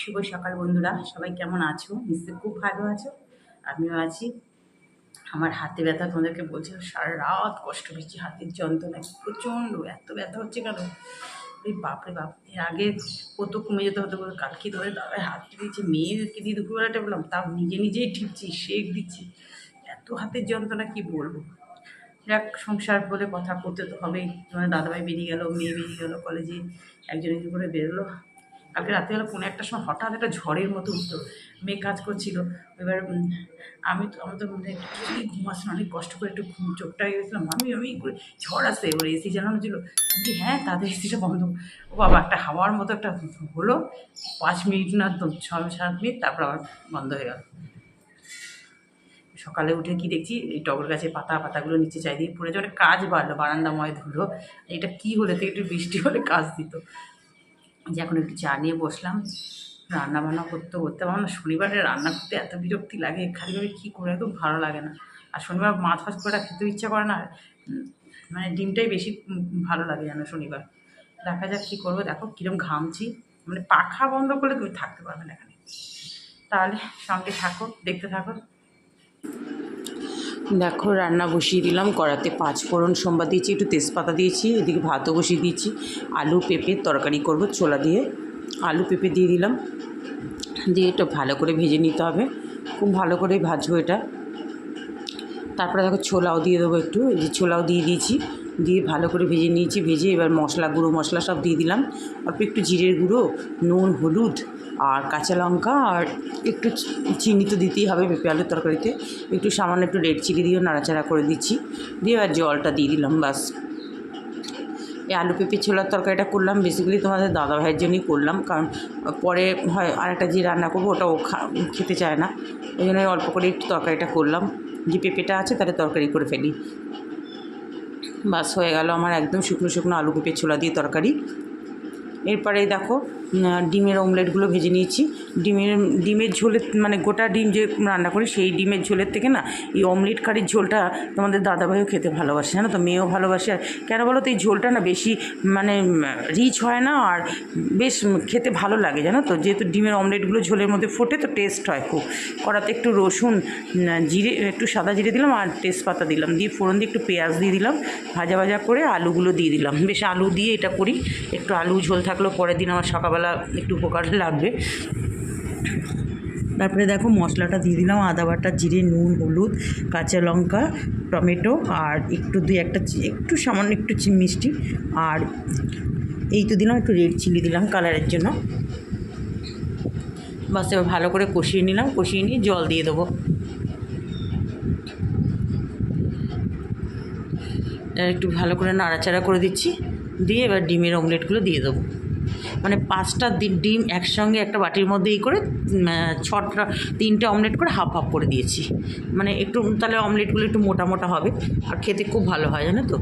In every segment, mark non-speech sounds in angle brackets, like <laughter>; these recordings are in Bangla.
শুভ সকাল বন্ধুরা, সবাই কেমন আছো? নিশ্চয়ই খুব ভালো আছো। আমিও আছি। আমার হাতে ব্যথা তোমাদেরকে বলছি, সারা রাত কষ্ট পেয়েছি, হাতের যন্ত্রণা প্রচণ্ড এত ব্যথা হচ্ছে কেন? এই বাপরে বাপ, এর আগে কত কমে যেতে হতো বলে, কালকে ধরে দাদায় হাত দিয়েছি, মেয়েকে দিয়ে দুপুরবেলাটা বললাম তাও নিজে নিজেই ঠিকছি শেক দিচ্ছি। এত হাতের যন্ত্রণা কি বলব? যাক, সংসার বলে কথা করতে তো হবেই। তোমার দাদাভাই বেরিয়ে গেল, মেয়ে বেরিয়ে গেলো, কলেজে একজন একজন করে বেরোলো। কালকে রাত্রিবেলা কোনো একটা সময় হঠাৎ একটা ঝড়ের মতো উঠতো মেয়ে কাজ করছিল। এবার আমি তো আমি তো মানে কিছুই ঘুমাচ্ছি না, অনেক কষ্ট করে একটু ঘুম চোখটা গেছিলাম আমি আমি করে ঝড় আসছে। এবার এসি জানানো ছিল বলি, হ্যাঁ তাদের এসিটা বন্ধ। ও বাবা একটা হাওয়ার মতো একটা হলো পাঁচ মিনিট না তো ছ সাত মিনিট তারপর আবার বন্ধ হয়ে গেল। সকালে উঠে কি দেখছি এই টগর গাছের পাতা পাতাগুলো নিচে চাই দিয়ে পড়ে যাওয়ার কাজ বাড়লো বারান্দাময় ধুলো এটা কি হলে তো একটু বৃষ্টি হলে কাজ দিত। যে এখন একটু চা নিয়ে বসলাম রান্না বান্না করতে করতে আমার না শনিবারে রান্না করতে এত বিরক্তি লাগে, খালিভাবে কী করে একদম ভালো লাগে না। আর শনিবার মাছ ফাছ করে খেতে ইচ্ছা করে না মানে ডিমটাই বেশি ভালো লাগে যেন শনিবার। দেখা যাক কী করব, দেখো কীরকম ঘামছি মানে পাখা বন্ধ করলে তুমি থাকতে পারবে না এখানে। তাহলে সঙ্গে থাকো, দেখতে থাকো। দেখো, রান্না বসিয়ে দিলাম। কড়াতে পাঁচ ফোড়ন সোমবার দিয়েছি, একটু তেজপাতা দিয়েছি, এদিকে ভাতও বসিয়ে দিয়েছি। আলু পেঁপে তরকারি করব ছোলা দিয়ে। আলু পেঁপে দিয়ে দিলাম। দিয়ে একটু ভালো করে ভেজে নিতে হবে। খুব ভালো করে ভাজবো এটা। তারপরে দেখো, ছোলাও দিয়ে দেবো একটু। যে ছোলাও দিয়ে দিয়েছি। দিয়ে ভালো করে ভেজে নিয়েছি, ভেজে এবার মশলা, গুঁড়ো মশলা সব দিয়ে দিলাম। অল্প একটু জিরের গুঁড়ো, নুন, হলুদ আর কাঁচা লঙ্কা আর একটু চিনি তো দিতেই হবে পেঁপে আলুর তরকারিতে। একটু সামান্য একটু রেড চিলি দিয়েও নাড়াচাড়া করে দিচ্ছি। দিয়ে আর জলটা দিয়ে দিলাম বাস এই আলু পেঁপে ছোলার তরকারিটা করলাম বেসিক্যালি তোমাদের দাদা ভাইয়ের জন্যই করলাম। কারণ পরে হয় আরেকটা যে রান্না করব ওটা ও খেতে চায় না। ওই জন্য অল্প করে একটু তরকারিটা করলাম। যে পেঁপেটা আছে তাহলে তরকারি করে ফেলি। বাস হয়ে গেল আমার একদম শুকনো শুকনো আলু পেঁপে ছোলা দিয়ে তরকারি। এরপরে দেখো ডিমের অমলেটগুলো ভেজে নিয়েছি। ডিমের ডিমের ঝোলের মানে গোটা ডিম যে রান্না করি, সেই ডিমের ঝোলের থেকে না, এই অমলেট কারির ঝোলটা তোমাদের দাদাভাইও খেতে ভালোবাসে, জানো তো? মেয়েও ভালোবাসে। আর কেন বলো তো, এই ঝোলটা না বেশি মানে রিচ হয় না আর বেশ খেতে ভালো লাগে, জানো তো? যেহেতু ডিমের অমলেটগুলো ঝোলের মধ্যে ফোটে, তো টেস্ট হয় খুব। কড়াতে একটু রসুন জিরে, একটু সাদা জিরে দিলাম আর তেজপাতা দিলাম। দিয়ে ফোড়ন দিয়ে একটু পেঁয়াজ দিয়ে দিলাম, ভাজা ভাজা করে আলুগুলো দিয়ে দিলাম। বেশ আলু দিয়ে এটা করি। একটু আলু ঝোল থাকলেও পরের দিন আমার সকালবেলা একটু উপকার লাগবে। তারপরে দেখো মশলাটা দিয়ে দিলাম, আদা বাটা, জিরে, নুন, হলুদ, কাঁচা লঙ্কা, টমেটো আর একটু দুই একটা একটু সামান্য একটু মিষ্টি আর এই তো দিলাম একটু রেড চিলি দিলাম কালারের জন্য। বাস এবার ভালো করে কষিয়ে নিলাম, কষিয়ে নিয়ে জল দিয়ে দেবো। একটু ভালো করে নাড়াচাড়া করে দিচ্ছি, দিয়ে এবার ডিমের অমলেটগুলো দিয়ে দেবো। মানে পাঁচটা ডিম একসঙ্গে একটা বাটির মধ্যে ই করে ছটা, তিনটে অমলেট করে হাফ হাফ করে দিয়েছি। মানে একটু, তাহলে অমলেটগুলো একটু মোটা মোটা হবে, আর খেতে খুব ভালো হয়, জানো তো?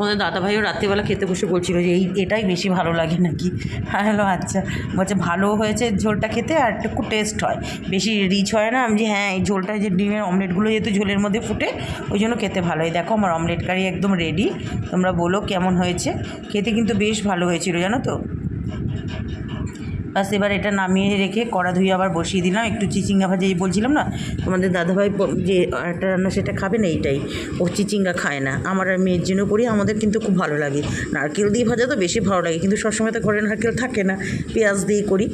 তোমাদের দাদাভাইও রাত্রিবেলা খেতে বসে বলছিল যে এই, এটাই বেশি ভালো লাগে নাকি? হ্যাঁ হ্যালো আচ্ছা। বলছে, ভালো হয়েছে ঝোলটা খেতে আর একটু টেস্ট হয়। বেশি রিচ হয় না। আমি যে হ্যাঁ এই ঝোলটা যে ডিমের অমলেটগুলো যেহেতু ঝোলের মধ্যে ফুটে, ওই জন্য খেতে ভালো হয়। দেখো, আমার অমলেট কারি একদম রেডি তোমরা বলো কেমন হয়েছে? খেতে কিন্তু বেশ ভালো হয়েছিল, জানো তো? বাস এবার এটা নামিয়ে রেখে কড়া ধুয়ে আবার বসিয়ে দিলাম। একটু চিচিঙ্গা ভাজা বলছিলাম না, তোমাদের দাদাভাই যে একটা রান্না সেটা খাবে না, এইটাই। ও চিচিঙ্গা খায় না। আমার আর মেয়ের জন্য করি, আমাদের কিন্তু খুব ভালো লাগে। নারকেল দিয়ে ভাজা তো বেশি ভালো লাগে, কিন্তু সবসময় তো ঘরে নারকেল থাকে না। পেঁয়াজ দিয়ে করি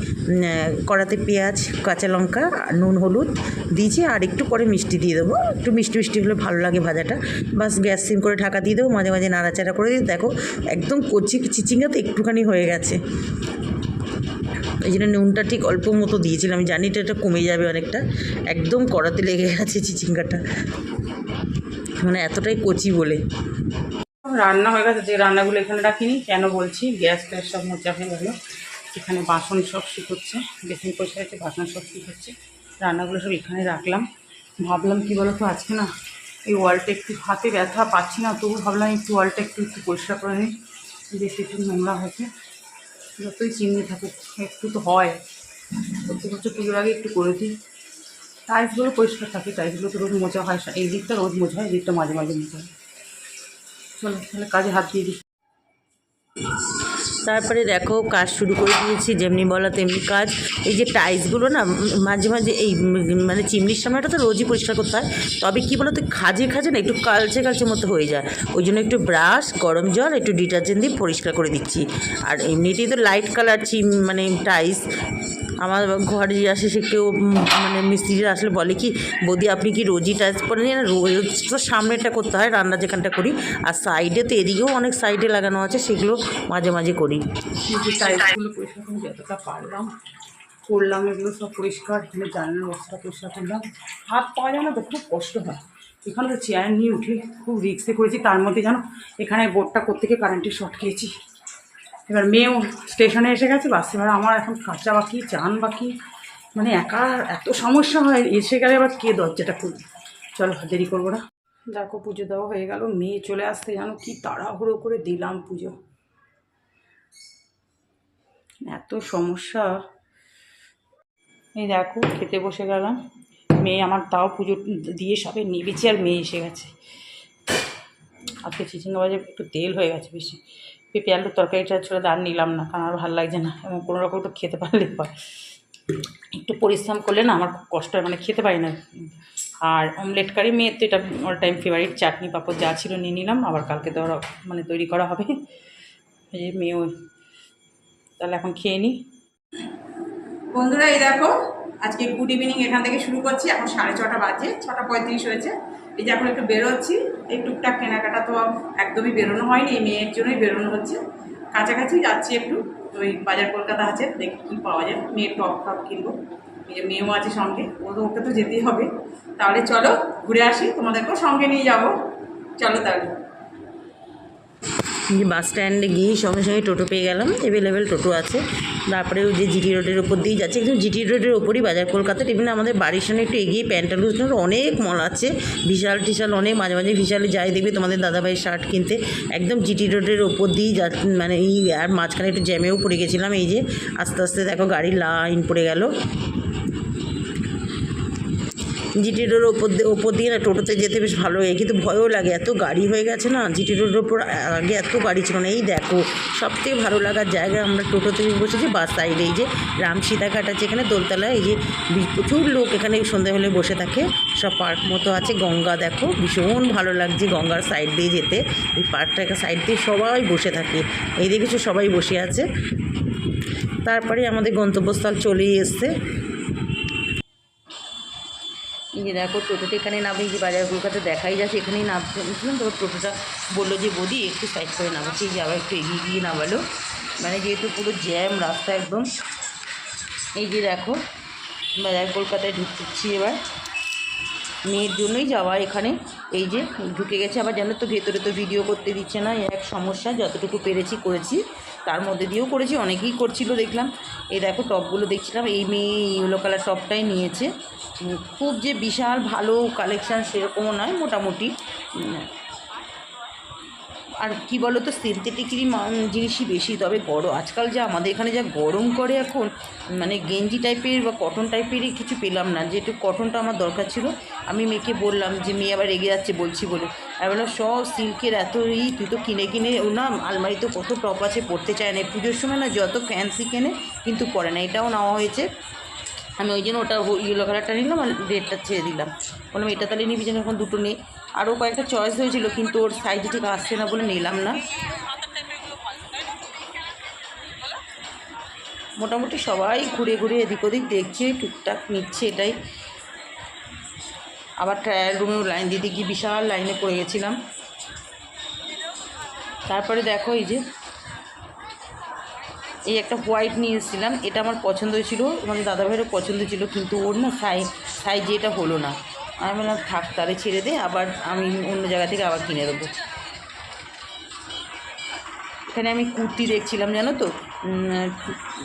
কড়াতে পেঁয়াজ, কাঁচা লঙ্কা নুন, হলুদ দিয়েছি, আর একটু পরে মিষ্টি দিয়ে দেবো। একটু মিষ্টি মিষ্টি হলে ভালো লাগে ভাজাটা। বাস গ্যাস সিম করে ঢাকা দিয়ে দেবো, মাঝে মাঝে নাড়াচাড়া করে দিই। দেখো, একদম কচি চিচিঙ্গা তো একটুখানি হয়ে গেছে। এই জন্য নুনটা ঠিক অল্প মতো দিয়েছিলাম। আমি জানি এটা কমে যাবে অনেকটা। একদম কড়াতে লেগে গেছে চিচিঙ্গাটা। মানে এতটাই কচি বলে। রান্না হয়ে গেছে। যে রান্নাগুলো এখানে রাখিনি, কেন বলছি? গ্যাস ট্যাস সব মোচা হয়ে গেলো। এখানে বাসন সব শুকোচ্ছে, বেসিন পয়সা আছে বাসন সব শুকোচ্ছে। রান্নাগুলো সব এখানে রাখলাম। ভাবলাম কি বলো তো আজকে না এই ওয়ালটা একটু হাতে ব্যথা পাচ্ছি না, তবু ভাবলাম একটু ওয়ালটা একটু একটু পরিষ্কার করে নিই। বেশি একটু নোংরা হয়েছে। যতই চিমনি থাকুক, একটু তো হয়। প্রত্যেক বছর পুজোর আগে একটু করে দিই। টাইলসগুলো পরিষ্কার থাকে টাইলসগুলো তো রোজ মোচা হয় এই দিকটা রোজ মোছা হয় এই দিকটা মাঝে মাঝে মোজা। হয় চলো, তাহলে কাজে হাত দিয়ে দিই। তারপরে দেখো কাজ শুরু করে দিয়েছি, যেমনি বলা তেমনি কাজ। এই যে টাইলসগুলো না, মাঝে মাঝে এই মানে চিমনির সামনেটা তো রোজই পরিষ্কার করতে হয়। তবে কী বলো তো খাজে খাজে না একটু কালচে কালচে মতো হয়ে যায়। ওই জন্য একটু ব্রাশ গরম জল, একটু ডিটারজেন্ট দিয়ে পরিষ্কার করে দিচ্ছি। আর এমনিতেই তো লাইট কালার চিম মানে টাইলস আমার ঘরে আসে সে কেউ মানে মিস্ত্রিরা আসলে বলে কি, বৌদি, আপনি কি রোজই টাইলস করেন না রোজ তো সামনেটা করতে হয় রান্না যেখানটা করি। আর সাইডে তো এদিকেও অনেক সাইডে লাগানো আছে, সেগুলো মাঝে মাঝে করে। যতটা পারলাম, করলাম, এগুলো সব পরিষ্কার, এখানে জানলার বস্তা পরিষ্কার করলাম। হাত পাওয়া যায় না, তো খুব কষ্ট হয়। এখানে তো চেয়ার নিয়ে উঠে খুব রিক্সে করেছি, তার মধ্যে জানো এখানে বোর্ডটা করতে গিয়ে কারেন্টের শর্ট খেয়েছি। এবার মেয়েও স্টেশনে এসে গেছে, বাস এবার আমার এখন কাঁচা বাকি, চান বাকি। মানে একা এত সমস্যা হয়, এসে গেলে আবার কে দরজাটা খুলবে? চলো, দেরি করব না। দেখো, পুজো দেওয়া হয়ে গেল, মেয়ে চলে আসতে জানো কি তাড়াহুড়ো করে দিলাম পুজো। এত সমস্যা। এই দেখো, খেতে বসে গেলাম। মেয়ে আমার তাও পুজো দিয়ে সবে নেবেছে আর মেয়ে এসে গেছে। আজকে চিচিঙ্গা একটু তেল হয়ে গেছে বেশি। পেঁপে আলুর তরকারিটা ছিল আর নিলাম না, কারণ আর ভালো লাগছে না এবং কোনো রকম একটু খেতে পারলে হয় একটু পরিশ্রম করলে না আমার খুব কষ্ট হয় মানে খেতে পারি না। আর অমলেট কারি মেয়ের তো এটা all time favourite chutney papad যা ছিল নিয়ে নিলাম, আবার কালকে তো মানে তৈরি করা হবে। এই মেয়েও। তাহলে এখন খেয়ে নিই বন্ধুরা, এই দেখো, আজকে গুড ইভিনিং এখান থেকে শুরু করছি। এখন সাড়ে ছটা বাজে, ছটা পঁয়ত্রিশ হয়েছে। এই যে এখন একটু বেরোচ্ছি। এই টুকটাক কেনাকাটা তো একদমই বেরোনো হয়নি, এই মেয়ের জন্যই বেরোনো হচ্ছে। কাছাকাছি যাচ্ছি একটু ওই বাজার কলকাতা আছে, দেখি কী পাওয়া যায়। মেয়ের টপ টপ কিনবো। এই যে মেয়েও আছে সঙ্গে, ও তো ওকে তো যেতেই হবে। তাহলে চলো, ঘুরে আসি, তোমাদেরকেও সঙ্গে নিয়ে যাব। চলো তাহলে। বাস স্ট্যান্ডে গিয়ে সঙ্গে সঙ্গে টোটো পেয়ে গেলাম। অ্যাভেলেবেল টোটো আছে। তারপরে ওই যে জিটি রোডের ওপর দিয়েই যাচ্ছে একদম জিটি রোডের ওপরই বাজার কলকাতার ইভেন আমাদের বাড়ির সামনে একটু এগিয়ে প্যান্টালুজ অনেক মল আছে। বিশাল টিশাল, অনেক মাঝে মাঝে বিশালে যাই দেখবি তোমাদের দাদাভাইয়ের শার্ট কিনতে। একদম জিটি রোডের ওপর দিয়েই যা মানে এই আর মাঝখানে একটু জ্যামেও পড়ে গেছিলাম। এই যে আস্তে আস্তে দেখো গাড়ির লাইন পড়ে গেল। জিটি রোডের ওপর দিয়ে ওপর দিয়ে না টোটোতে যেতে বেশ ভালো লাগে। কিন্তু ভয়ও লাগে। এত গাড়ি হয়ে গেছে না জিটি রোডের ওপর আগে এত গাড়ি ছিল না। এই দেখো, সবথেকে ভালো লাগার জায়গা আমরা টোটোতে বসেছি, বাস সাইডে। এই যে রাম সীতাঘাট আছে এখানে দোলতলা এই যে প্রচুর লোক এখানে সন্ধ্যা হলে বসে থাকে। সব পার্ক মতো আছে। গঙ্গা দেখো, ভীষণ ভালো লাগছে গঙ্গার সাইড দিয়ে যেতে। এই পার্কটাকে সাইড দিয়ে সবাই বসে থাকে। এই দেখেছ সবাই বসে আছে। তারপরে আমাদের গন্তব্যস্থল চলেই এসছে। যে দেখো, টোটোতে এখানে নামে যে বাজার কলকাতা দেখাই যাচ্ছে, এখানেই নামতে উঠলাম তারপর টোটোটা বলল যে, বদি, একটু সাইড করে নামো সেই যে আবার একটু এগিয়ে গিয়ে নামালো। মানে যেহেতু পুরো জ্যাম রাস্তা একদম। এই যে দেখো, বাজার কলকাতায় ঢুকছি এবার। মেয়ের জন্যই যাওয়া এখানে। এই যে ঢুকে গেছে, আবার জানো তো, ভেতরে তো ভিডিও করতে দিচ্ছে না, এক সমস্যা, যতটুকু পেরেছি করেছি। তার মধ্যে দিয়েও করেছি, অনেকেই করছিল, দেখলাম। এই দেখো টপগুলো দেখছিলাম, এই মেয়ে ইয়েলো কালার টপটাই নিয়েছে। খুব যে বিশাল ভালো কালেকশান সেরকমও নয়, মোটামুটি। আর কি বলো তো সিনথেটিকেরই জিনিসই বেশি, তবে গরম, আজকাল যা আমাদের এখানে যা গরম করে এখন মানে গেঞ্জি টাইপের বা কটন টাইপেরই কিছু পেলাম না, যেহেতু কটনটা আমার দরকার ছিল, আমি মেয়েকে বললাম যে, মেয়ে আবার রেগে যাচ্ছে, বলছি বলে। আমি বললাম, সব সিল্কের এত ই তুই তো কিনে কিনে, ও না, আলমারিতে কত টপ আছে, পড়তে চায় না। পুজোর সময় না যত ফ্যান্সি কেনে, কিন্তু পরে না, এটাও নেওয়া হয়েছে। আমি ওই জন্য ওটা ইয়েলো কালারটা নিলাম আর রেডটা ছেড়ে দিলাম। বললাম, এটা তাহলে নিবি, যেন এখন দুটো নেই। আরও কয়েকটা চয়েস হয়েছিল, কিন্তু ওর সাইজে ঠিক আসছে না বলে নিলাম না। মোটামুটি সবাই ঘুরে ঘুরে এদিক ওদিক দেখছে, টুকটাক নিচ্ছে এটাই। আবার ট্রায়াল রুমেও লাইন দিতে গিয়ে বিশাল লাইনে পড়ে গেছিলাম। তারপরে দেখো এই যে, এই একটা হোয়াইট নিয়ে এসেছিলাম এটা আমার পছন্দ ছিল মানে দাদাভাইয়েরও পছন্দ ছিল, কিন্তু ওর না সাই সাইজে এটা হলো না। আমি বললাম, থাক, তাহলে ছেড়ে দে, আবার আমি অন্য জায়গা থেকে আবার কিনে দেবো। এখানে আমি কুর্তি দেখছিলাম, জানো তো?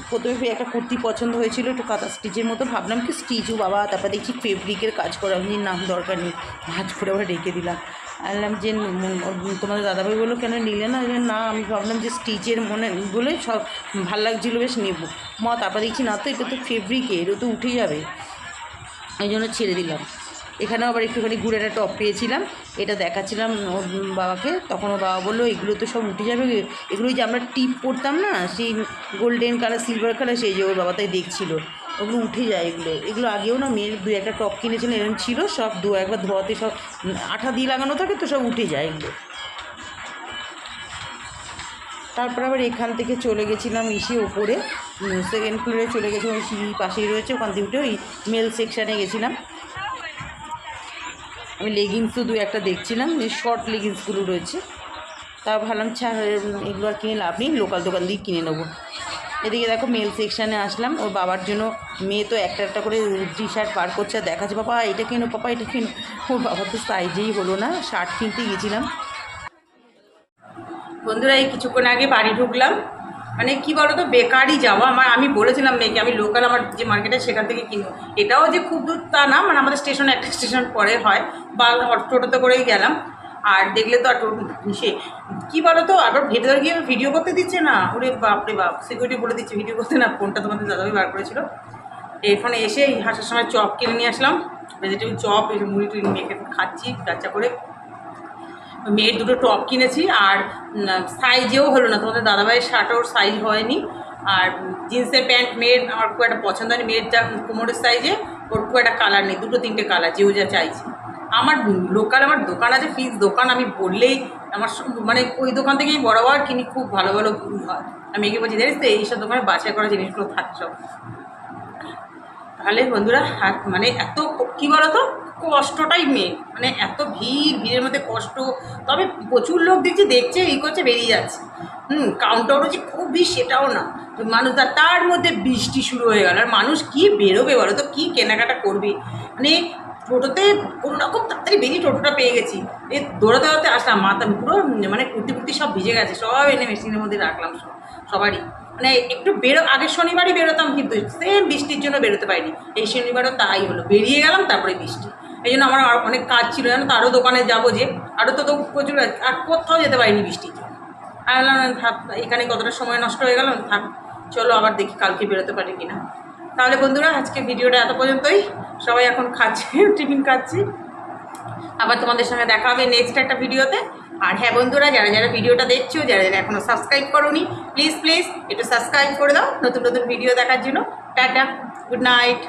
প্রথমে একটা কুর্তি পছন্দ হয়েছিল, একটু কাঁথা স্টিচের মতো। ভাবলাম কি স্টিচও, বাবা, তারপর দেখছি ফেব্রিকের কাজ করা, আমি নাম দরকার নেই। ভাজ করে আবার রেখে দিলাম। বললাম যে তোমাদের দাদাভাই বলল, কেন নিলে না? না, আমি ভাবলাম যে স্টিচের মনে বলে সব ভালো লাগছিল, বেশ নেব। মা, তারপর দেখছি, না তো, এটা তো ফেব্রিকের, ও তো উঠে যাবে। ওই জন্য ছেড়ে দিলাম। এখানেও আবার একটুখানি গুড় একটা টপ পেয়েছিলাম। এটা দেখাচ্ছিলাম ওর বাবাকে। তখন ওর বাবা বলল, এগুলো তো সব উঠে যাবে। এগুলো যে আমরা টিপ পরতাম না, সেই গোল্ডেন কালার সিলভার কালার সেই যে ওর বাবা তাই দেখছিলো। ওগুলো উঠে যায় এগুলো। এগুলো আগেও না মেয়ের দু একটা টপ কিনেছিলেন এরকম ছিল, সব দু একবার ধোয়াতে সব আঠা দিয়ে লাগানো থাকে তো সব উঠে যায় এগুলো। তারপর আবার এখান থেকে চলে গেছিলাম ইসে ওপরে সেকেন্ড ফ্লোরে চলে গেছিলাম, ওই সিঁড়ির পাশেই রয়েছে, ওখান থেকে উঠে ওই মেল সেকশানে গেছিলাম। আমি লেগিংসও দু একটা দেখছিলাম যে শর্ট লেগিংসগুলো রয়েছে। তা ভাবলাম, ছা এগুলো আর কিনে লাভ নেই লোকাল দোকান দিয়ে কিনে নেব। এদিকে দেখো মেল সেকশানে আসলাম, ওর বাবার জন্য মেয়ে তো একটা একটা করে টি শার্ট বার করছে, আর দেখাচ্ছে পাপা এটা কেনো পাপা এটা কেনো? ওর বাবার তো সাইজেই হলো না শার্ট কিনতে গেছিলাম। বন্ধুরা, এই কিছুক্ষণ আগে বাড়ি ঢুকলাম। মানে কি বলো তো বেকারই যাওয়া। আমার, আমি বলেছিলাম মেয়েকে, আমি লোকাল আমার যে মার্কেটে সেখান থেকে কিনবো। এটাও যে খুব দূর তা না মানে আমাদের স্টেশন একটা স্টেশন পরে হয়, বা টোটোতে করেই গেলাম। আর দেখলে তো আর সে, কী বলো তো আবার ভেতরে গিয়ে ভিডিও করতে দিচ্ছে না। ওরে বাপরে বাপ সিকিউরিটি বলে দিচ্ছে ভিডিও করতে না ফোনটা তোমাদের দাদাভাই বার করেছিল। এখানে এসে হাসার সময় চপ কিনে নিয়ে আসলাম। ভেজিটেবল চপ মুড়ি টুড়ি মেখে খাচ্ছি বাচ্চা করে। মেয়ের দুটো টপ কিনেছি আর সাইজেও হলো না, তোমাদের দাদাভাইয়ের শার্টও সাইজ হয়নি। আর জিন্সের প্যান্ট মেয়ের আমার খুব একটা পছন্দ হয়নি, মেয়ের যা কোমরের সাইজে ওর খুব একটা কালার নেই, দুটো তিনটে কালার যেও যা চাইছে। আমার লোকাল আমার দোকান আছে, ফিক্স দোকান, আমি বললেই আমার মানে ওই দোকান থেকেই বরাবর কিনি, খুব ভালো ভালো হয়। আমি একে বলছি, জানিস তো এইসব দোকানে বাছাই করা জিনিসগুলো থাকে সব। তাহলে বন্ধুরা মানে এত কী বলো তো কষ্টটাই মেন মানে এত ভিড়, ভিড়ের মধ্যে কষ্ট। তবে প্রচুর লোক দেখছি, দেখছে এই করছে, বেরিয়ে যাচ্ছে। হুম কাউন্টারও যে খুব ভিড়, সেটাও না। তো মানুষ তার তার মধ্যে বৃষ্টি শুরু হয়ে গেল। আর মানুষ কী বেরোবে বলো তো? কী কেনাকাটা করবে? মানে টোটোতে কোনো রকম তাড়াতাড়ি বেরিয়ে টোটোটা পেয়ে গেছি। এ দৌড়াতে দৌড়াতে আসলাম মাথা পুরো মানে কুর্তি কুর্তি সব ভিজে গেছে। সব এনে মেশিনের মধ্যে রাখলাম সব, সবারই। মানে একটু বেরো, আগের শনিবারই বেরোতাম, কিন্তু সেম বৃষ্টির জন্য বেরোতে পারিনি। এই শনিবারও তাই হলো। বেরিয়ে গেলাম, তারপরে বৃষ্টি। এই জন্য আমার অনেক কাজ ছিল, জানো তো? আরও দোকানে যাব যে আরও তো তো প্রচুর আর কোথাও যেতে পারিনি বৃষ্টির জন্য আমি বললাম থাক, এখানে কতটা সময় নষ্ট হয়ে গেল, থাক, চলো আবার দেখি কালকে বেরোতে পারি কিনা। তাহলে বন্ধুরা, আজকে ভিডিওটা এত পর্যন্তই। সবাই এখন খাচ্ছে, <laughs> টিফিন খাচ্ছি। আবার তোমাদের সঙ্গে দেখা হবে নেক্সট একটা ভিডিওতে। আর হ্যাঁ বন্ধুরা, যারা যারা ভিডিওটা দেখছ, যারা যারা এখনও সাবস্ক্রাইব করোনি প্লিজ প্লিজ একটু সাবস্ক্রাইব করে দাও নতুন নতুন ভিডিও দেখার জন্য। Tata good night